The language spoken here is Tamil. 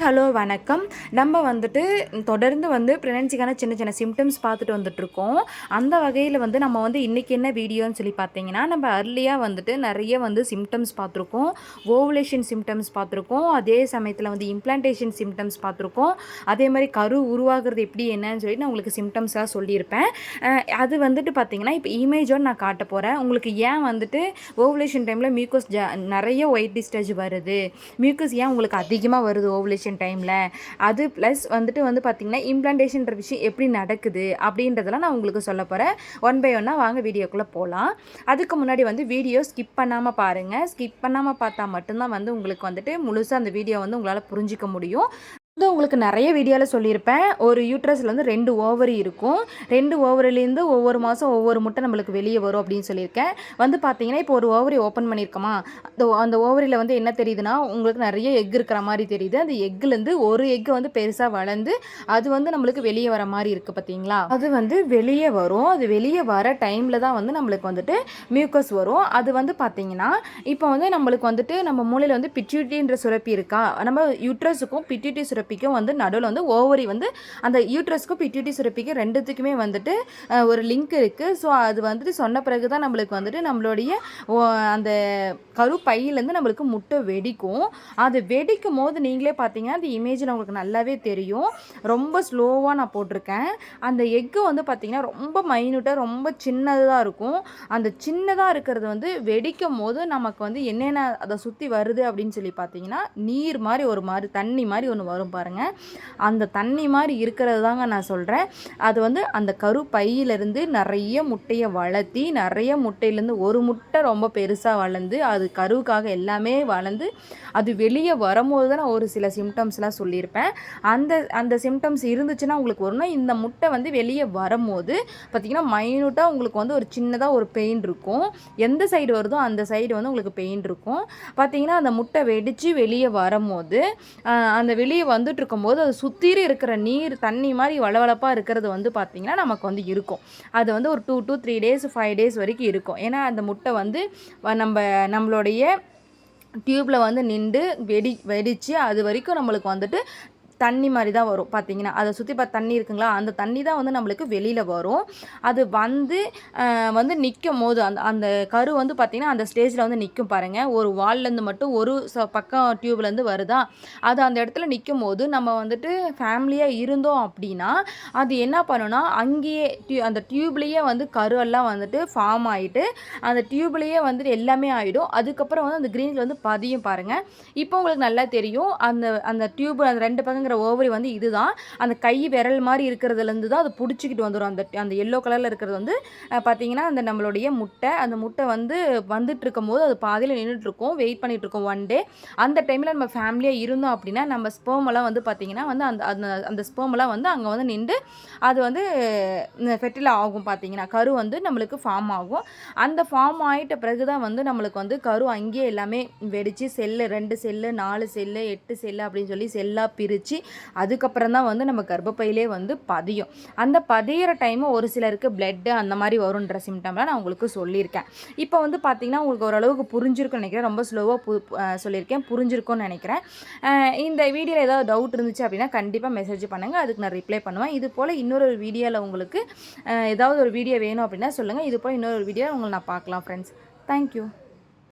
ஹலோ வணக்கம். நம்ம வந்துட்டு தொடர்ந்து வந்து ப்ரெக்னன்சிக்கான சின்ன சின்ன சிம்டம்ஸ் பார்த்துட்டு வந்துட்ருக்கோம் அந்த வகையில் வந்து நம்ம வந்து இன்றைக்கி என்ன வீடியோன்னு சொல்லி பார்த்தீங்கன்னா நம்ம அர்லியாக வந்துட்டு நிறைய வந்து சிம்டம்ஸ் பார்த்துருக்கோம். ஓவலேஷன் சிம்டம்ஸ் பார்த்துருக்கோம். அதே சமயத்தில் வந்து இம்ப்ளான்டேஷன் சிம்டம்ஸ் பார்த்துருக்கோம். அதே மாதிரி கரு உருவாகிறது எப்படி என்னன்னு சொல்லி நான் உங்களுக்கு சிம்டம்ஸாக சொல்லியிருப்பேன். அது வந்துட்டு பார்த்தீங்கன்னா இப்போ இமேஜோடு நான் காட்ட போகிறேன் உங்களுக்கு ஏன் வந்துட்டு ஓவலேஷன் டைமில் மியூக்கஸ் ஜ நிறைய ஒயிட் டிஸ்டேஜ் வருது? மியூக்கஸ் ஏன் உங்களுக்கு அதிகமாக வருது? ஓவலேஷன் இம்ப்ளான்டேஷன் டைமில் அது ப்ளஸ் வந்துட்டு வந்து பார்த்திங்கன்னா இம்ப்ளான்டேஷன்ற விஷயம் எப்படி நடக்குது அப்படின்றதெல்லாம் நான் உங்களுக்கு சொல்ல போகிறேன் ஒன் பை ஒன்னாக வாங்க வீடியோக்குள்ளே போகலாம் அதுக்கு முன்னாடி வந்து வீடியோ ஸ்கிப் பண்ணாமல் பாருங்கள் ஸ்கிப் பண்ணாமல் பார்த்தா மட்டும்தான் வந்து உங்களுக்கு வந்துட்டு முழுசாக அந்த வீடியோ வந்து உங்களால் புரிஞ்சிக்க முடியும். வந்து உங்களுக்கு நிறைய வீடியோவில் சொல்லியிருப்பேன். ஒரு யூட்ரஸில் வந்து ரெண்டு ஓவரி இருக்கும். ரெண்டு ஓவரிலேருந்து ஒவ்வொரு மாதம் ஒவ்வொரு முட்டை நம்மளுக்கு வெளியே வரும் அப்படின்னு சொல்லியிருக்கேன். வந்து பார்த்தீங்கன்னா இப்போ ஒரு ஓவரி ஓப்பன் பண்ணியிருக்கோமா? அந்த அந்த ஓவரியில் வந்து என்ன தெரியுதுன்னா உங்களுக்கு நிறைய எக் இருக்கிற மாதிரி தெரியுது. அந்த எக்குலேருந்து ஒரு எக்கு வந்து பெருசாக வளர்ந்து அது வந்து நம்மளுக்கு வெளியே வர மாதிரி இருக்குது பார்த்தீங்களா அது வந்து வெளியே வரும். அது வெளியே வர டைமில் தான் வந்து நம்மளுக்கு வந்துட்டு மியூக்கஸ் வரும். அது வந்து பார்த்தீங்கன்னா இப்போ வந்து நம்மளுக்கு வந்துட்டு நம்ம மூளையில் வந்து பிட்யூட்டின்ற சுரப்பி இருக்கா? நம்ம யூட்ரஸுக்கும் பிட்யூட்டி சுரப்பி சுரப்பிக்கும் வந்து நடுவில் வந்து ஓவரி வந்து அந்த யூட்ரஸ்க்கும் பிட்யூட்டி சுரப்பிக்கும் ரெண்டுத்துக்குமே வந்துட்டு ஒரு லிங்க் இருக்குது ஸோ அது வந்துட்டு சொன்ன பிறகு தான் நம்மளுக்கு வந்துட்டு நம்மளுடைய அந்த கரு பையிலேருந்து நம்மளுக்கு முட்டை வெடிக்கும். அது வெடிக்கும் போது நீங்களே பார்த்தீங்கன்னா அந்த இமேஜில் உங்களுக்கு நல்லாவே தெரியும். ரொம்ப ஸ்லோவாக நான் போட்டிருக்கேன். அந்த எக்கு வந்து பார்த்திங்கன்னா ரொம்ப மைனூட்டாக ரொம்ப சின்னதாக இருக்கும். அந்த சின்னதாக இருக்கிறது வந்து வெடிக்கும் போது நமக்கு வந்து என்னென்ன அதை சுற்றி வருது அப்படின்னு சொல்லி பார்த்தீங்கன்னா நீர் மாதிரி ஒரு மாதிரி தண்ணி மாதிரி ஒன்று வரும். பாருங்கள் அந்த தண்ணி மாதிரி இருக்கிறது தாங்க நான் சொல்கிறேன் அது வந்து அந்த கரு பையிலேருந்து நிறைய முட்டையை வளர்த்தி நிறைய முட்டையிலேருந்து ஒரு முட்டை ரொம்ப பெருசாக வளர்ந்து அது கருவுக்காக எல்லாமே வளர்ந்து அது வெளியே வரும்போது தான் நான் ஒரு சில சிம்டம்ஸ்லாம் சொல்லியிருப்பேன். அந்த அந்த சிம்டம்ஸ் இருந்துச்சுன்னா உங்களுக்கு வரணும் இந்த முட்டை வந்து வெளியே வரும்போது பார்த்திங்கன்னா மைனூட்டாக உங்களுக்கு வந்து ஒரு சின்னதாக ஒரு பெயின் இருக்கும். எந்த சைடு வருதோ அந்த சைடு வந்து உங்களுக்கு பெயின் இருக்கும். பார்த்திங்கன்னா அந்த முட்டை வெடித்து வெளியே வரும்போது அந்த வெளியே வந்து வந்துட்டு இருக்கும்போது அது சுற்றிலும் இருக்கிற நீர் தண்ணி மாதிரி வளவளப்பாக இருக்கிறது வந்து பார்த்திங்கன்னா நமக்கு வந்து இருக்கும். அது வந்து ஒரு two two three days five days வரைக்கும் இருக்கும். ஏன்னா அந்த முட்டை வந்து நம்ம நம்மளுடைய டியூப்பில் வந்து நின்று வெடி வெடித்து அது வரைக்கும் நம்மளுக்கு வந்துட்டு தண்ணி மாதிரி தான் வரும் பார்த்தீங்கன்னா அதை சுற்றி பார்த்து தண்ணி இருக்குங்களா? அந்த தண்ணி தான் வந்து நம்மளுக்கு வெளியில் வரும். அது வந்து வந்து நிற்கும் போது அந்த அந்த கரு வந்து பார்த்திங்கன்னா அந்த ஸ்டேஜில் வந்து நிற்கும் பாருங்கள் ஒரு வால்லேருந்து மட்டும் ஒரு ச பக்கம் டியூப்லேருந்து வருதா? அது அந்த இடத்துல நிற்கும் போது நம்ம வந்துட்டு ஃபேமிலியாக இருந்தோம் அப்படின்னா அது என்ன பண்ணுன்னா அங்கேயே டியூ அந்த டியூப்லேயே வந்து கருவெல்லாம் வந்துட்டு ஃபார்ம் ஆகிட்டு அந்த டியூப்லேயே வந்துட்டு எல்லாமே ஆகிடும் அதுக்கப்புறம் வந்து அந்த க்ரீனில் வந்து பதியும் பாருங்கள் இப்போ உங்களுக்கு நல்லா தெரியும். அந்த அந்த டியூப் அந்த ரெண்டு பக்கங்கிற இருக்கிற ஓவரி வந்து இதுதான். அந்த கை விரல் மாதிரி இருக்கிறதுலேருந்து தான் அது பிடிச்சிக்கிட்டு வந்துடும் அந்த அந்த எல்லோ கலரில் இருக்கிறது வந்து பார்த்தீங்கன்னா அந்த நம்மளுடைய முட்டை அந்த முட்டை வந்து வந்துட்டு இருக்கும் போது அது பாதியில் நின்றுட்டுருக்கோம் வெயிட் பண்ணிகிட்டு இருக்கோம் ஒன் டே அந்த டைமில் நம்ம ஃபேமிலியாக இருந்தோம் அப்படின்னா நம்ம ஸ்போமெல்லாம் வந்து பார்த்திங்கன்னா வந்து அந்த அந்த அந்த ஸ்போமெல்லாம் வந்து அங்கே வந்து நின்று அது வந்து ஃபெட்டில் ஆகும் பார்த்தீங்கன்னா கரு வந்து நம்மளுக்கு ஃபார்ம் ஆகும். அந்த ஃபார்ம் ஆகிட்ட பிறகு தான் வந்து நம்மளுக்கு வந்து கரு அங்கேயே எல்லாமே வெடித்து செல்லு ரெண்டு செல்லு நாலு செல்லு எட்டு செல்லு அப்படின்னு சொல்லி செல்லாக பிரித்து வச்சு அதுக்கப்புறம் தான் வந்து நம்ம கர்ப்பப்பையிலே வந்து பதியும். அந்த பதியிற டைமு ஒரு சிலருக்கு பிளட்டு அந்த மாதிரி வரும்ன்ற சிம்டம்லாம் நான் உங்களுக்கு சொல்லியிருக்கேன். இப்போ வந்து பார்த்திங்கன்னா உங்களுக்கு ஓரளவுக்கு புரிஞ்சிருக்கும்னு நினைக்கிறேன். ரொம்ப ஸ்லோவாக பு சொல்லியிருக்கேன். புரிஞ்சிருக்கும்னு நினைக்கிறேன். இந்த வீடியோவில் ஏதாவது டவுட் இருந்துச்சு அப்படின்னா கண்டிப்பாக மெசேஜ் பண்ணுங்கள் அதுக்கு நான் ரிப்ளை பண்ணுவேன். இது போல் இன்னொரு வீடியோவில் உங்களுக்கு ஏதாவது ஒரு வீடியோ வேணும் அப்படின்னா சொல்லுங்கள் இது போல் இன்னொரு வீடியோ உங்களை நான் பார்க்கலாம் ஃப்ரெண்ட்ஸ் தேங்க்யூ